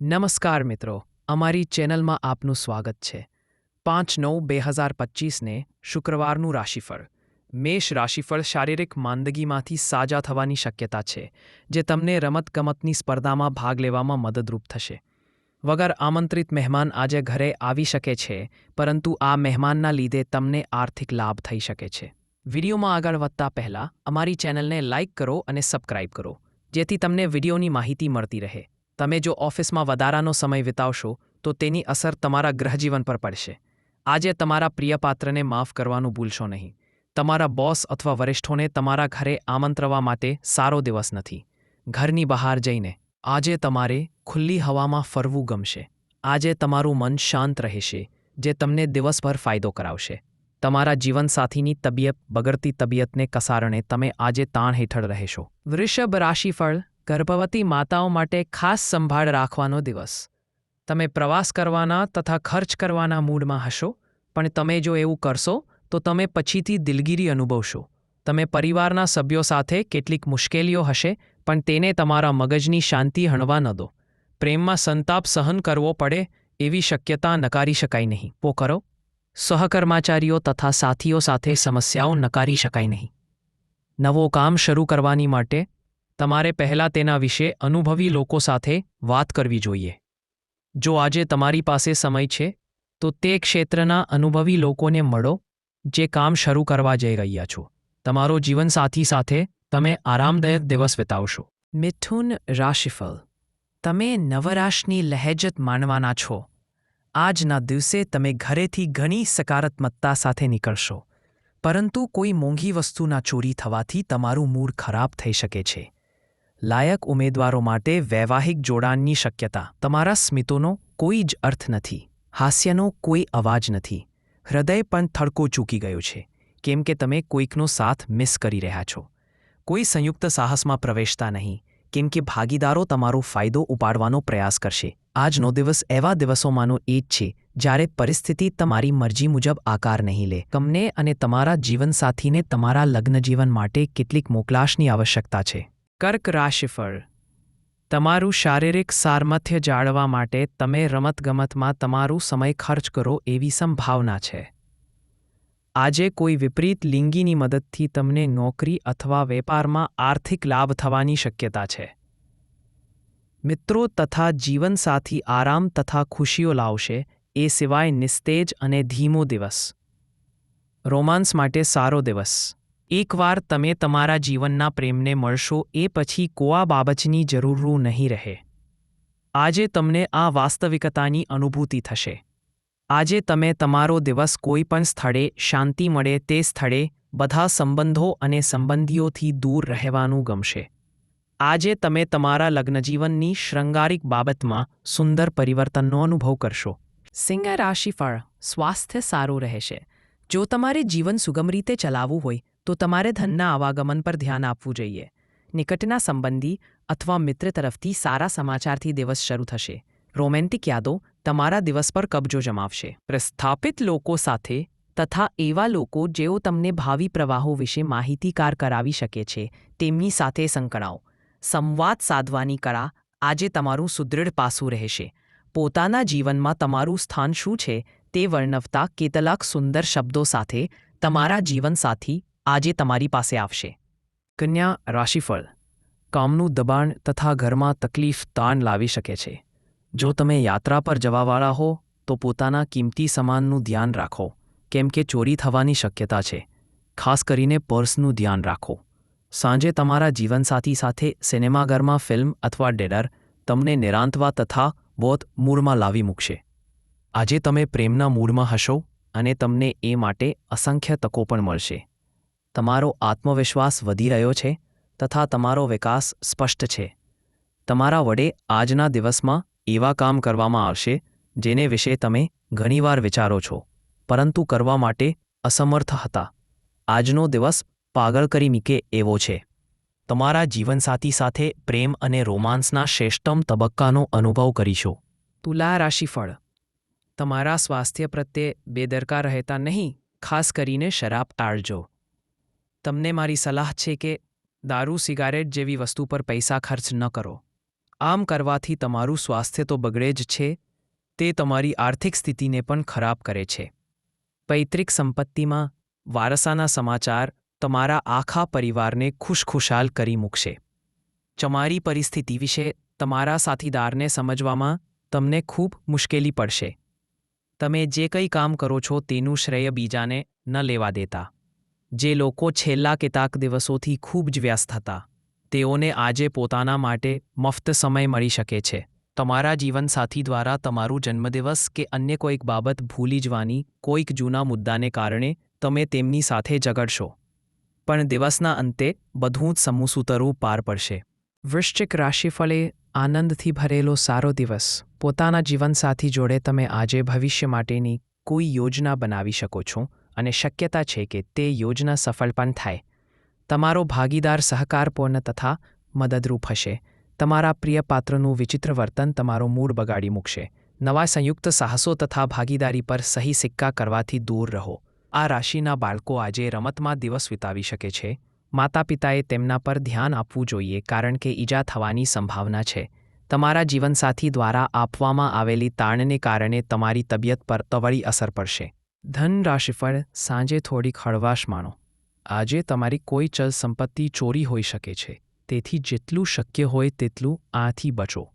નમસ્કાર મિત્રો, અમારી ચેનલમાં આપનું સ્વાગત છે. પાંચ નવ બે હજાર પચીસને શુક્રવારનું રાશિફળ. મેષ રાશિફળ શારીરિક માંદગીમાંથી સાજા થવાની શક્યતા છે, જે તમને રમતગમતની સ્પર્ધામાં ભાગ લેવામાં મદદરૂપ થશે. વગર આમંત્રિત મહેમાન આજે ઘરે આવી શકે છે, પરંતુ આ મહેમાનના લીધે તમને આર્થિક લાભ થઈ શકે છે. વિડીયોમાં આગળ વધતા પહેલાં અમારી ચેનલને લાઇક કરો અને સબસ્ક્રાઇબ કરો, જેથી તમને વિડીયોની માહિતી મળતી રહે. તમે જો ઓફિસમાં વધારાનો સમય વિતાવશો, તો તેની અસર તમારા ગ્રહજીવન પર પડશે. આજે તમારા પ્રિય પાત્રને માફ કરવાનું ભૂલશો નહીં. તમારા બોસ અથવા વરિષ્ઠોને તમારા ઘરે આમંત્રવા માટે સારો દિવસ નથી. ઘરની બહાર જઈને, આજે તમારે ખુલ્લી હવામાં ફરવું ગમશે. આજે તમારું મન શાંત રહેશે, જે તમને દિવસભર ફાયદો કરાવશે. તમારા જીવનસાથીની તબિયત બગડતી તબિયતને કસારણે તમે આજે તાણ હેઠળ રહેશો. વૃષભ રાશિફળ ગર્ભવતી માતાઓ માટે ખાસ સંભાળ રાખવાનો દિવસ. તમે પ્રવાસ કરવાના તથા ખર્ચ કરવાના મૂડમાં હશો, પણ તમે જો એવું કરશો, તો તમે પછીથી દિલગીરી અનુભવશો. તમે પરિવારના સભ્યો સાથે કેટલીક મુશ્કેલીઓ હશે, પણ તેને તમારા મગજની શાંતિ હણવા ન દો. પ્રેમમાં સંતાપ સહન કરવો પડે, એવી શક્યતા નકારી શકાય નહીં. પો કરો. સહકર્મચારીઓ તથા સાથીઓ સાથે સમસ્યાઓ નકારી શકાય નહીં. નવો કામ શરૂ કરવાની માટે તમારે પહેલાં તેના વિશે અનુભવી લોકો સાથે વાત કરવી જોઈએ. જો આજે તમારી પાસે સમય છે, તો તે ક્ષેત્રના અનુભવી લોકોને મળો, જે કામ શરૂ કરવા જઈ રહ્યા છો. તમારો જીવનસાથી સાથે તમે આરામદાયક દિવસ વિતાવશો. મિથુન રાશિફળ, તમે નવરાશની લહેજત માનવાના છો. આજના દિવસે તમે ઘરેથી ઘણી સકારાત્મકતા સાથે નીકળશો. પરંતુ કોઈ મોંઘી વસ્તુના ચોરી થવાથી તમારું મૂડ ખરાબ થઈ શકે છે. લાયક ઉમેદવારો માટે વૈવાહિક જોડાણની શક્યતા. તમારા સ્મિતોનો કોઈ જ અર્થ નથી. હાસ્યનો કોઈ અવાજ નથી. હૃદય પણ થડકો ચૂકી ગયો છે. કેમ કે તમે કોઈકનો સાથ મિસ કરી રહ્યા છો. કોઈ સંયુક્ત સાહસમાં પ્રવેશતા નહીં. કેમ કે ભાગીદારો તમારો ફાયદો ઉપાડવાનો પ્રયાસ કરશે. આજનો દિવસ એવા દિવસોમાંનો એ જ છે, જ્યારે પરિસ્થિતિ તમારી મરજી મુજબ આકાર નહીં લે. તમને અને તમારા જીવનસાથીને તમારા લગ્નજીવન માટે કેટલીક મોકલાશની આવશ્યકતા છે. કર્ક રાશિફળ. તમારું શારીરિક સારમથ્ય જાળવા માટે તમે રમતગમતમાં તમારું સમય ખર્ચ કરો એવી સંભાવના છે. આજે કોઈ વિપરીત લિંગીની મદદથી તમને નોકરી અથવા વેપારમાં આર્થિક લાભ થવાની શક્યતા છે. મિત્રો તથા જીવનસાથી આરામ તથા ખુશીઓ લાવશે, એ સિવાય નિસ્તેજ અને ધીમો દિવસ. રોમાન્સ માટે સારો દિવસ. એકવાર તમે તમારા જીવનના પ્રેમને મળશો એ પછી કોઆ બાબતની જરૂર નહીં રહે. આજે તમને આ વાસ્તવિકતાની અનુભૂતિ થશે. આજે તમે તમારો દિવસ કોઈ પણ સ્થળે શાંતિ મળે તે સ્થળે બધા સંબંધો અને સંબંધીઓથી દૂર રહેવાનું ગમશે. આજે તમે તમારા લગ્નજીવનની શૃંગારિક બાબતમાં સુંદર પરિવર્તનનો અનુભવ કરશો. સિંહ રાશિફળ સ્વાસ્થ્ય સારું રહેશે. જો તમારે જીવન સુગમ રીતે ચલાવવું હોય તો તમારે ધનના આવાગમન પર ધ્યાન આપવું જોઈએ. નિકટના સંબંધી અથવા મિત્ર તરફથી સારા સમાચારથી દિવસ શરૂ થશે. રોમેન્ટિક યાદો તમારા દિવસ પર કબજો જમાવશે. પ્રસ્થાપિત લોકો સાથે તથા એવા લોકો જેઓ તમને ભાવિ પ્રવાહો વિશે માહિતીકાર કરાવી શકે છે, તેમની સાથે સંકળાઓ. સંવાદ સાધવાની કળા આજે તમારું સુદૃઢ પાસું રહેશે. પોતાના જીવનમાં તમારું સ્થાન શું છે તે વર્ણવતા કેટલાક સુંદર શબ્દો સાથે તમારા જીવનસાથી આજે તમારી પાસે આવશે. કન્યા રાશિફળ, કામનું દબાણ તથા ઘરમાં તકલીફ તાણ લાવી શકે છે. જો તમે યાત્રા પર જવાવાળા હો, તો પોતાના કિંમતી સામાનનું ધ્યાન રાખો. કેમ કે ચોરી થવાની શક્યતા છે. ખાસ કરીને પર્સનું ધ્યાન રાખો. સાંજે તમારા જીવનસાથી સાથે સિનેમાઘરમાં ફિલ્મ અથવા ડેડર તમને નિરાંતવા તથા બોધ મૂળમાં લાવી મૂકશે. આજે તમે પ્રેમના મૂળમાં હશો અને તમને એ માટે અસંખ્ય તકો પણ મળશે. તમારો આત્મવિશ્વાસ વધી રહ્યો છે તથા તમારો વિકાસ સ્પષ્ટ છે. તમારા વડે આજના દિવસમાં એવા કામ કરવામાં આવશે જેને વિશે તમે ઘણીવાર વિચારો છો, પરંતુ કરવા માટે અસમર્થ હતા. આજનો દિવસ પાગળ કરી મૂકે એવો છે. તમારા જીવનસાથી સાથે પ્રેમ અને રોમાન્સના શ્રેષ્ઠમ તબક્કાનો અનુભવ કરીશો. તુલા રાશિફળ. તમારા સ્વાસ્થ્ય પ્રત્યે બેદરકાર રહેતા નહીં, ખાસ કરીને શરાબ ટાળજો. તમને મારી સલાહ છે કે દારૂ, સિગારેટ જેવી વસ્તુ પર પૈસા ખર્ચ ન કરો. આમ કરવાથી તમારું સ્વાસ્થ્ય તો બગડે જ છે, તે તમારી આર્થિક સ્થિતિને પણ ખરાબ કરે છે. પૈતૃક સંપત્તિમાં વારસાના સમાચાર તમારા આખા પરિવારને ખુશખુશાલ કરી મૂકશે. તમારી પરિસ્થિતિ વિશે તમારા સાથીદારને સમજવામાં તમને ખૂબ મુશ્કેલી પડશે. તમે જે કંઈ કામ કરો છો તેનું શ્રેય બીજાને ન લેવા દેતા. જે લોકો છેલ્લા કેટલાક દિવસોથી ખૂબ જ વ્યસ્ત હતા. તેઓને આજે પોતાના માટે મફત સમય મળી શકે છે. તમારા જીવનસાથી દ્વારા તમારું જન્મદિવસ કે અન્ય કોઈક બાબત ભૂલી જવાની કોઈક જૂના મુદ્દાને કારણે તમે તેમની સાથે ઝઘડશો. પણ દિવસના અંતે બધું જ સમૂસૂતરું પાર પડશે. વૃશ્ચિક રાશિફળે આનંદથી ભરેલો સારો દિવસ. પોતાના જીવનસાથી જોડે તમે આજે ભવિષ્ય માટેની કોઈ યોજના બનાવી શકો છો. અને શક્યતા છે કે તે યોજના સફળ પણ થાય. તમારો ભાગીદાર સહકારપૂર્ણ તથા મદદરૂપ હશે. તમારા પ્રિય પાત્રનું વિચિત્ર વર્તન તમારો મૂડ બગાડી મૂકશે. નવા સંયુક્ત સાહસો તથા ભાગીદારી પર સહી સિક્કા કરવાથી દૂર રહો. આ રાશિના બાળકો આજે રમતમાં દિવસ વિતાવી શકે છે. માતા પિતાએ તેમના પર ધ્યાન આપવું જોઈએ કારણ કે ઈજા થવાની સંભાવના છે. તમારા જીવનસાથી દ્વારા આપવામાં આવેલી તાણને કારણે તમારી તબિયત પર તવળી અસર પડશે. ધન રાશિફળ સાંજે થોડીક હળવાશ માણો. આજે તમારી કોઈ ચલ સંપત્તિ ચોરી હોઈ શકે છે. તેથી જેટલું શક્ય હોય તેટલું આથી બચો.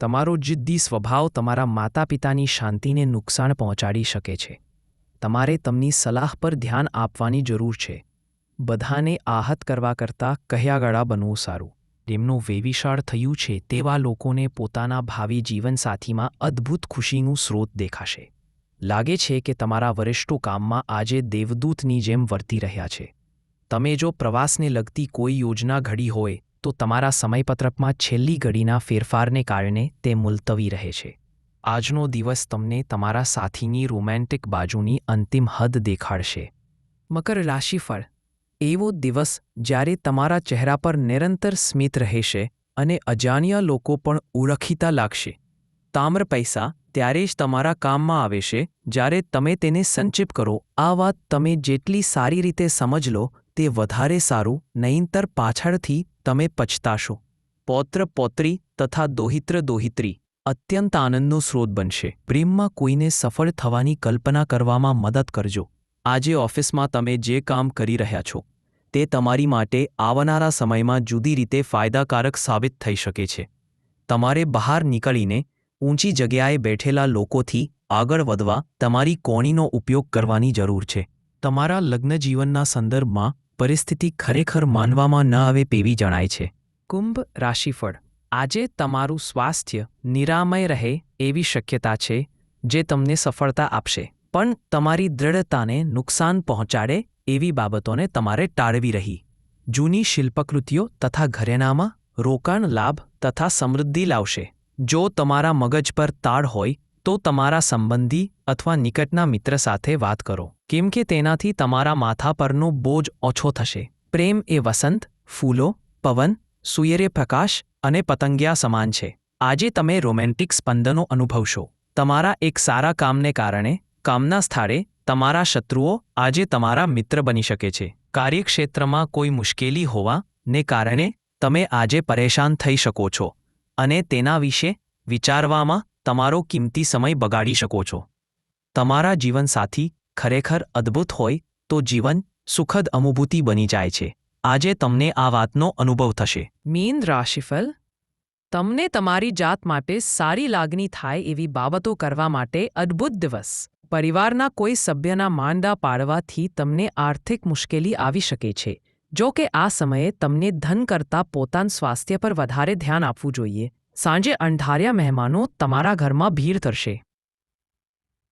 તમારો જિદ્દી સ્વભાવ તમારા માતા પિતાની શાંતિને નુકસાન પહોંચાડી શકે છે. તમારે તમની સલાહ પર ધ્યાન આપવાની જરૂર છે. બધાને આહત કરવા કરતાં કહ્યાગળા બનવું સારું. તેમનું વેવિશાળ થયું છે તેવા લોકોને પોતાના ભાવિ જીવનસાથીમાં અદ્ભુત ખુશીનું સ્રોત દેખાશે. લાગે છે કે તમારા વરિષ્ઠો કામમાં આજે દેવદૂતની જેમ વર્તી રહ્યા છે. તમે જો પ્રવાસને લગતી કોઈ યોજના ઘડી હોય, તો તમારા સમયપત્રકમાં છેલ્લી ઘડીના ફેરફારને કારણે તે મુલતવી રહે છે. આજનો દિવસ તમને તમારા સાથીની રોમેન્ટિક બાજુની અંતિમ હદ દેખાડશે. મકર રાશિફળ એવો દિવસ જ્યારે તમારા ચહેરા પર નિરંતર સ્મિત રહેશે અને અજાણ્યા લોકો પણ ઓળખીતા લાગશે. તામ્ર પૈસા ત્યારે જ તમારા કામમાં આવે છે, જ્યારે તમે તેને સંચિત કરો. આ વાત તમે જેટલી સારી રીતે સમજ લો, તે વધારે સારું, નહીંતર પાછળથી તમે પછતાશો. પૌત્ર પૌત્રી તથા દોહિત્ર દોહિત્રી. અત્યંત આનંદનો સ્રોત બનશે. પ્રેમમાં કોઈને સફળ થવાની કલ્પના કરવામાં મદદ કરજો. આજે ઓફિસમાં તમે જે કામ કરી રહ્યા છો, તે તમારી માટે આવનારા સમયમાં જુદી રીતે ફાયદાકારક સાબિત થઈ શકે છે. તમારે બહાર નીકળીને ઊંચી જગ્યાએ બેઠેલા લોકોથી આગળ વધવા તમારી કોણીનો ઉપયોગ કરવાની જરૂર છે. તમારા લગ્નજીવનના સંદર્ભમાં પરિસ્થિતિ ખરેખર માનવામાં ન આવે તેવી જણાય છે. કુંભ રાશિફળ. આજે તમારું સ્વાસ્થ્ય નિરામય રહે એવી શક્યતા છે, જે તમને સફળતા આપશે. પણ તમારી દ્રઢતાને નુકસાન પહોંચાડે એવી બાબતોને તમારે ટાળવી રહી. જૂની શિલ્પકૃતિઓ તથા ઘરેણામાં રોકાણ લાભ તથા સમૃદ્ધિ લાવશે. જો તમારા મગજ પર તાળ હોય, તો તમારા સંબંધી અથવા નિકટના મિત્ર સાથે વાત કરો. કેમ કે તેનાથી તમારા માથા પરનો બોજ ઓછો થશે. પ્રેમ એ વસંત, ફૂલો, પવન, સૂર્યપ્રકાશ અને પતંગિયા સમાન છે. આજે તમે રોમેન્ટિક સ્પંદનો અનુભવશો. તમારા એક સારા કામને કારણે, કામના સ્થળે તમારા શત્રુઓ આજે તમારા મિત્ર બની શકે છે. કાર્યક્ષેત્રમાં કોઈ મુશ્કેલી હોવાને કારણે તમે આજે પરેશાન થઈ શકો છો. અને તેના વિશે વિચારવામાં તમારો કિંમતી સમય બગાડી શકો છો. તમારા જીવનસાથી ખરેખર અદ્ભુત હોય તો જીવન સુખદ અનુભૂતિ બની જાય છે. આજે તમને આ વાતનો અનુભવ થશે. મીન રાશિફલ, તમને તમારી જાત માટે સારી લાગણી થાય એવી બાબતો કરવા માટે અદ્ભુત દિવસ. પરિવારના કોઈ સભ્યના માંડા પાડવાથી તમને આર્થિક મુશ્કેલી આવી શકે છે. જો કે આ સમયે તમને ધન કરતાં પોતાના સ્વાસ્થ્ય પર વધારે ધ્યાન આપવું જોઈએ. સાંજે અણધાર્યા મહેમાનો તમારા ઘરમાં ભીડ કરશે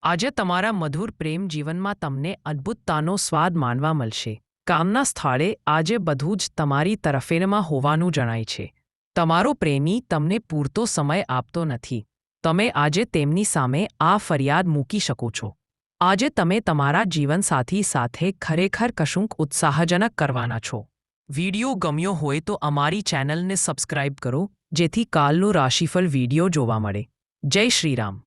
આજે તમારા મધુર પ્રેમ જીવનમાં તમને અદ્ભુતતાનો સ્વાદ માનવા મળશે. કામના સ્થળે આજે બધું જ તમારી તરફેણમાં હોવાનું જણાય છે. તમારો પ્રેમી તમને પૂરતો સમય આપતો નથી. તમે આજે તેમની સામે આ ફરિયાદ મૂકી શકો છો. આજે તમે તમારા જીવનસાથી સાથે ખરેખર કશુંક ઉત્સાહજનક કરવાના છો. વિડિયો ગમ્યો હોય તો અમારી ચેનલને સબસ્ક્રાઇબ કરો, જેથી કાલનું રાશિફળ વિડિયો જોવા મળે. જય શ્રીરામ.